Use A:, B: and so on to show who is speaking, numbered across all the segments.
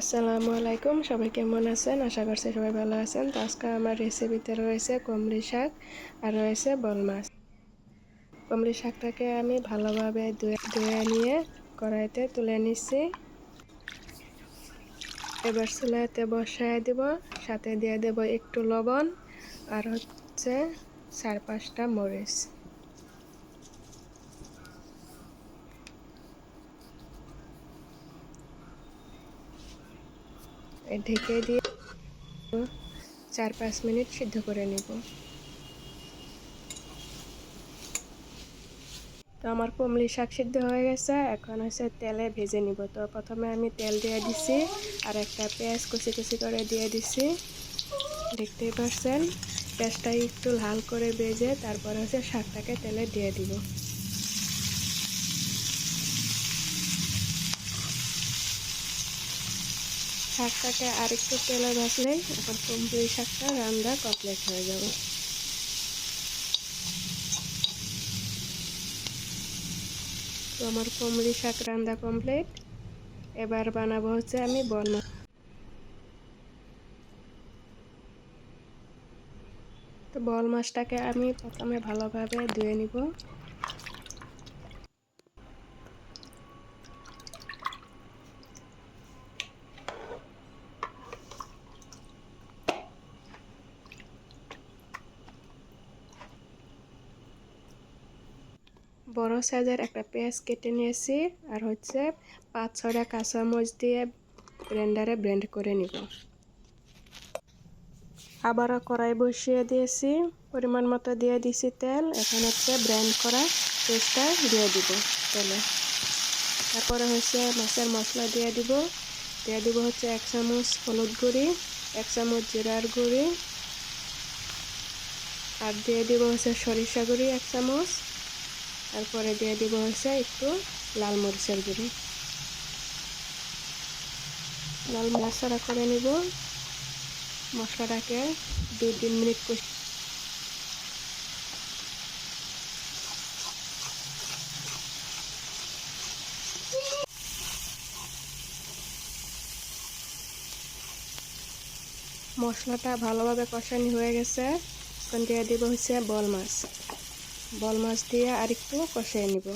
A: আসসালামু আলাইকুম সবাই কেমন আছেন? আশা করছি সবাই ভালো আছেন। তো আজকে আমার রেসিপিতে রয়েছে কমলি শাক আর রয়েছে বল মাছ। কমলি শাকটাকে আমি ভালোভাবে ধুয়ে ধুয়ে নিয়ে কড়াইতে তুলে নিচ্ছি। এবার চুলাতে বসায় দিব, সাথে দিয়ে দেব একটু লবণ আর হচ্ছে চার পাঁচটা মরিচ। ঢেকে দিয়ে চার পাঁচ মিনিট সিদ্ধ করে নিব। তো আমার কমলি শাক সিদ্ধ হয়ে গেছে, এখন হচ্ছে তেলে ভেজে নিব। তো প্রথমে আমি তেল দিয়ে দিছি আর একটা পেঁয়াজ কুচি কুচি করে দিয়ে দিছি। দেখতেই পাচ্ছেন পেঁয়াজটা একটু লাল করে ভেজে তারপরে হচ্ছে শাকটাকে তেলে দিয়ে দিব। শাকটাকে আরেকটু তেলে ভাজলেই এখন কমপ্লিট শাকটা রান্না কমপ্লিট হয়ে যাবে। তো আমার কুমড়ি শাক রান্না কমপ্লিট এবার বানাবো হচ্ছে আমি বল মাছ তো বল মাছটাকে আমি প্রথমে ভালোভাবে ধুয়ে নিব। বড় সাইজের একটা পেঁয়াজ কেটে নিয়েছি আর হচ্ছে পাঁচ ছটা কাঁচামরিচ দিয়ে ব্লেন্ডারে ব্লেন্ড করে নিব। আবারও কড়াই বসিয়ে দিয়েছি। পরিমাণ মতো দিয়ে দিছি তেল। এখন হচ্ছে ব্লেন্ড করা পেস্টটা দিয়ে দিব তেলে। তারপরে হচ্ছে মাছের মশলা দিয়ে দিব। দিয়ে দিব হচ্ছে এক চামচ হলুদ গুঁড়ি, এক চামচ জিরার গুঁড়ি। আর দিয়ে দিব হচ্ছে সরিষা গুঁড়ি এক চামচ। তারপরে দিয়ে দিব হচ্ছে একটু লাল মরিচের গুঁড়ি। লাল মশলা করে নিব। মশলাটাকে দুই তিন মিনিট কষি মশলাটা ভালোভাবে কষানি হয়ে গেছে। এখন দিয়ে দিব হচ্ছে বল মাছ। বল মাছ দিয়ে আর একটু কষিয়ে নিব।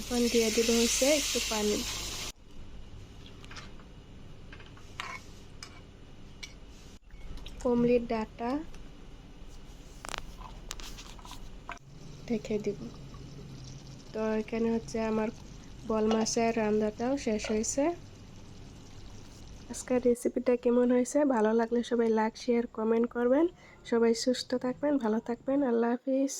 A: এখন দিয়ে দিব হচ্ছে একটু পানি। কুমড়ির ডাটা রেখে দিব। তো এখানে হচ্ছে আমার বল মাছের রান্নাটাও শেষ হয়েছে। আজকের রেসিপিটা কেমন হয়েছে? ভালো লাগলে সবাই লাইক শেয়ার কমেন্ট করবেন। সবাই সুস্থ থাকবেন, ভালো থাকবেন। আল্লাহ হাফিজ।